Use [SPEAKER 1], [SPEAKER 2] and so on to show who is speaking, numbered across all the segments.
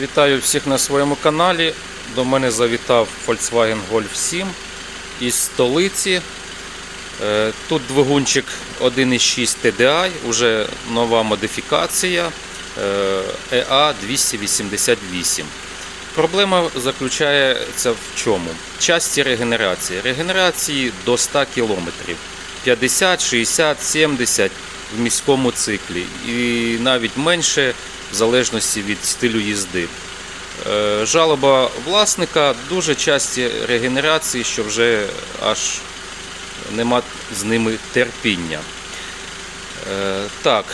[SPEAKER 1] Вітаю всіх на своєму каналі. До мене завітав Volkswagen Golf 7 із столиці. Е, Тут двигунчик 1.6 TDI, уже нова модифікація е, EA288. Проблема заключається в чому? Часті регенерації. Регенерації до 100 км. 50, 60, 70 в міському циклі. І навіть менше в залежності від стилю їзди. Е, Жалоба власника дуже часті регенерації, що вже аж нема з ними терпіння. Е, Так,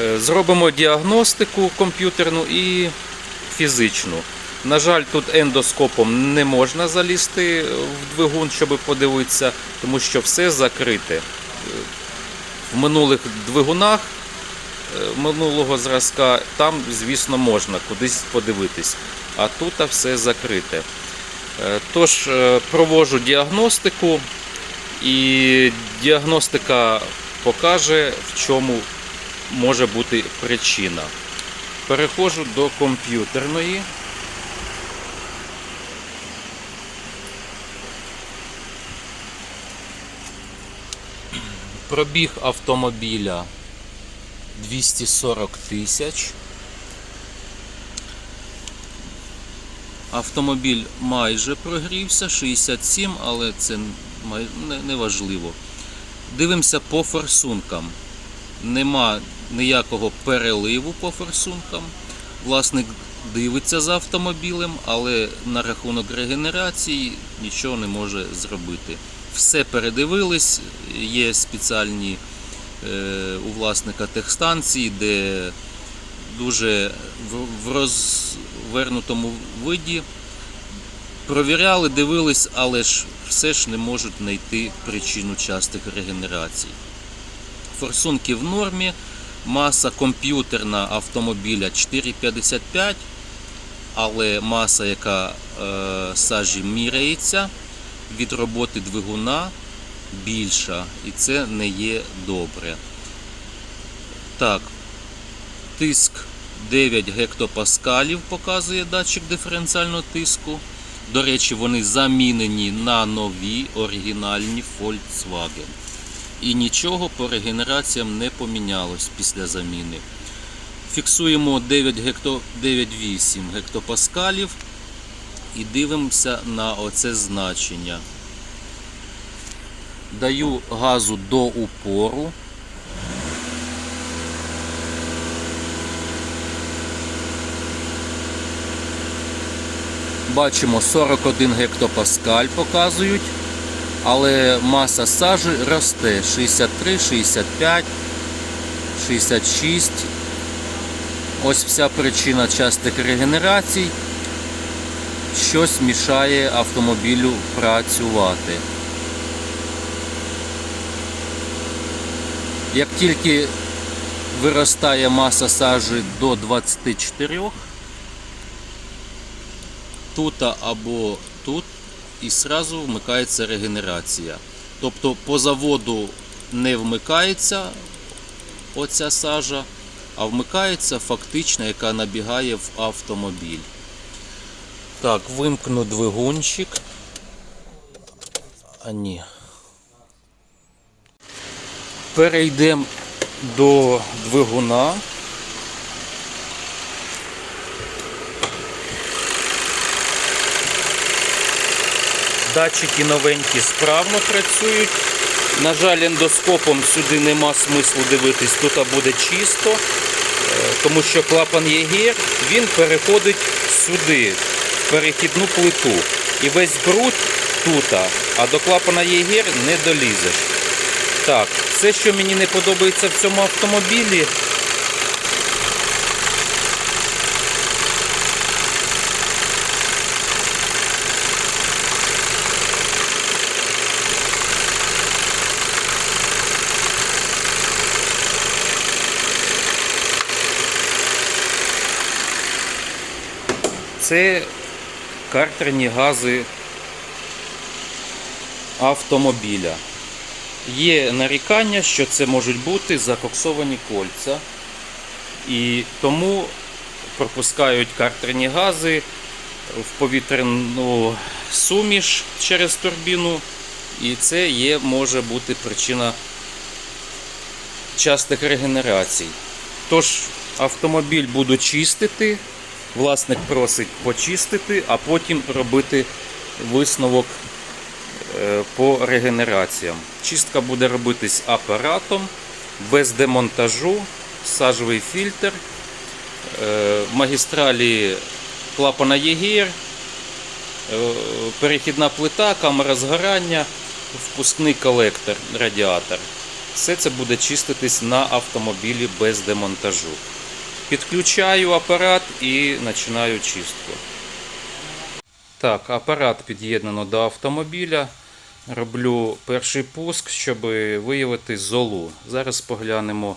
[SPEAKER 1] е, зробимо діагностику комп'ютерну і фізичну. На жаль, тут ендоскопом не можна залізти в двигун, щоб подивитися, тому що все закрите. В минулих двигунах минулого зразка там, звісно, можна кудись подивитись, а тут все закрите. Е, Тож е, проводжу діагностику, і діагностика покаже, в чому може бути причина. Переходжу до комп'ютерної. Пробіг автомобіля 240 тисяч. Автомобіль майже прогрівся, 67, але це не, важливо. Дивимося по форсункам. Нема ніякого переливу по форсункам. Власник дивиться за автомобілем, але на рахунок регенерації нічого не може зробити. Все передивились, є спеціальні у власника техстанції, де дуже в, в розвернутому виді провіряли, дивились, але ж все ж не можуть знайти причину частих регенерацій. Форсунки в нормі, маса комп'ютерна автомобіля 4,55, але маса, яка е, сажі міряється від роботи двигуна більша, і це не є добре. Так, тиск 9 гектопаскалів показує датчик диференціального тиску. До речі, вони замінені на нові оригінальні Volkswagen. І нічого по регенераціям не помінялось після заміни. Фіксуємо 9 гекто, 9,8 гектопаскалів і дивимося на оце значення. Даю газу до упору. Бачимо 41 гектопаскаль показують, але маса сажі росте 63, 65, 66. Ось вся причина частих регенерацій. Щось мішає автомобілю працювати. Як тільки виростає маса сажі до 24, тут або тут, і сразу вмикається регенерація. Тобто по заводу не вмикається оця сажа, а вмикається фактична, яка набігає в автомобіль. Так, вимкну двигунчик. А ні. Перейдемо до двигуна. Датчики новенькі справно працюють. На жаль, ендоскопом сюди нема смислу дивитись, тут буде чисто, е, тому що клапан ЄГР він переходить сюди, в перехідну плиту. І весь бруд тут, а до клапана ЄГР не долізеш. Так, все, що мені не подобається в цьому автомобілі, це картерні гази автомобіля. Є нарікання, що це можуть бути закоксовані кольця. І тому пропускають картерні гази в повітряну суміш через турбіну, і це є, може бути причина частих регенерацій. Тож автомобіль буду чистити, власник просить почистити, а потім робити висновок по регенераціям. Чистка буде робитись апаратом, без демонтажу, сажовий фільтр, е, магістралі клапана ЄГР, е, перехідна плита, камера згорання, впускний колектор, радіатор. Все це буде чиститись на автомобілі без демонтажу. Підключаю апарат і починаю чистку. Так, апарат під'єднано до автомобіля. Роблю перший пуск, щоб виявити золу. Зараз поглянемо,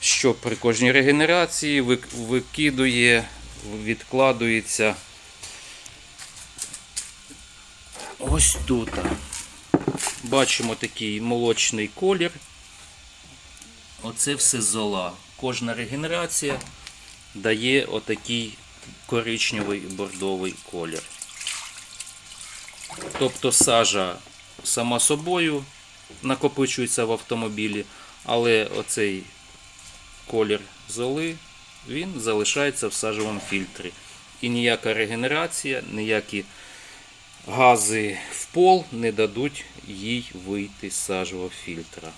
[SPEAKER 1] що при кожній регенерації викидує, відкладується. Ось тут. Бачимо такий молочний колір. Оце все зола. Кожна регенерація дає отакий коричневий бордовий колір. Тобто сажа сама собою накопичується в автомобілі, але оцей колір золи він залишається в сажовому фільтрі. І ніяка регенерація, ніякі гази в пол не дадуть їй вийти з сажового фільтра.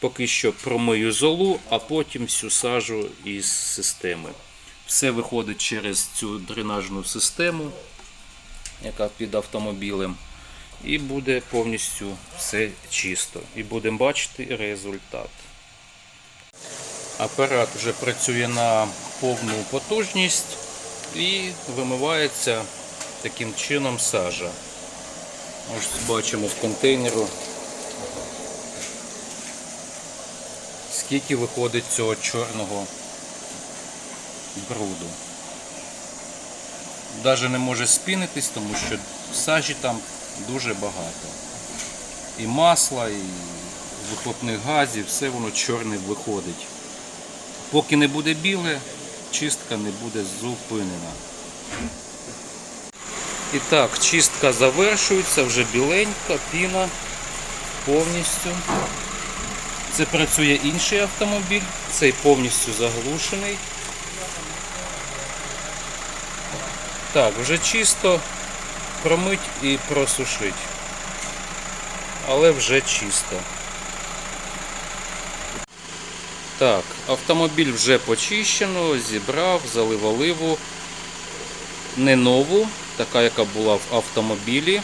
[SPEAKER 1] Поки що промию золу, а потім всю сажу із системи. Все виходить через цю дренажну систему, яка під автомобілем. І буде повністю все чисто. І будемо бачити результат. Апарат вже працює на повну потужність і вимивається таким чином сажа. Ось бачимо в контейнеру, скільки виходить цього чорного бруду. Навіть не може спінитись, тому що сажі там дуже багато. І масла, і вихлопних газів, все воно чорне виходить. Поки не буде біле, чистка не буде зупинена. І так, чистка завершується, вже біленька, піна повністю. Це працює інший автомобіль, цей повністю заглушений. Так, вже чисто промить і просушить. Але вже чисто. Так, автомобіль вже почищено, зібрав, залив оливу. Не нову, така, яка була в автомобілі.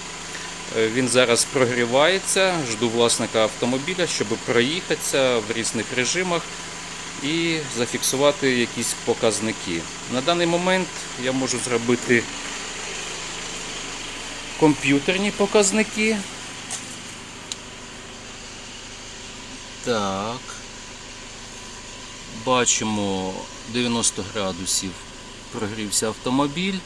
[SPEAKER 1] Е, Він зараз прогрівається. Жду власника автомобіля, щоб проїхатися в різних режимах і зафіксувати якісь показники. На даний момент я можу зробити комп'ютерні показники. Так. Бачимо 90 градусів прогрівся автомобіль.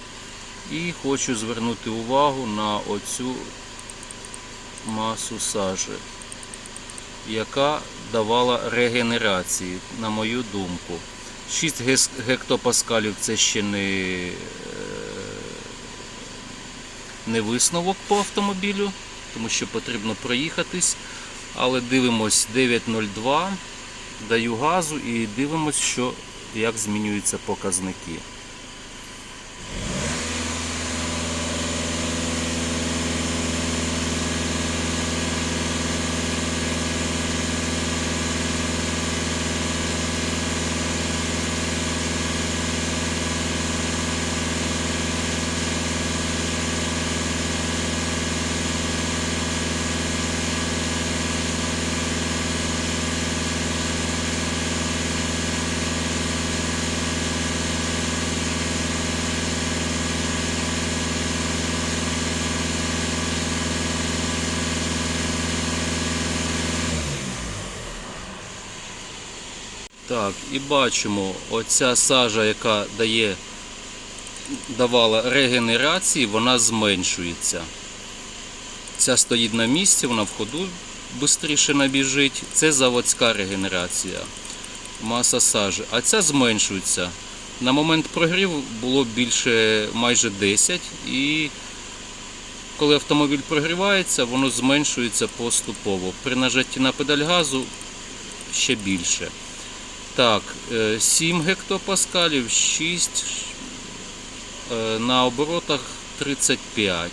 [SPEAKER 1] І хочу звернути увагу на оцю масу сажі, яка давала регенерації, на мою думку. 6 гектопаскалів це ще не, не висновок по автомобілю, тому що потрібно проїхатись. Але дивимось 9.02, даю газу і дивимось, що, як змінюються показники. Так, і бачимо, оця сажа, яка дає, давала регенерації, вона зменшується. Ця стоїть на місці, вона в ходу швидше набіжить. Це заводська регенерація. Маса сажі. А ця зменшується. На момент прогріву було більше майже 10 і коли автомобіль прогрівається, воно зменшується поступово. При нажатті на педаль газу ще більше. Так, е, 7 гектопаскалів, 6 е, на оборотах 35.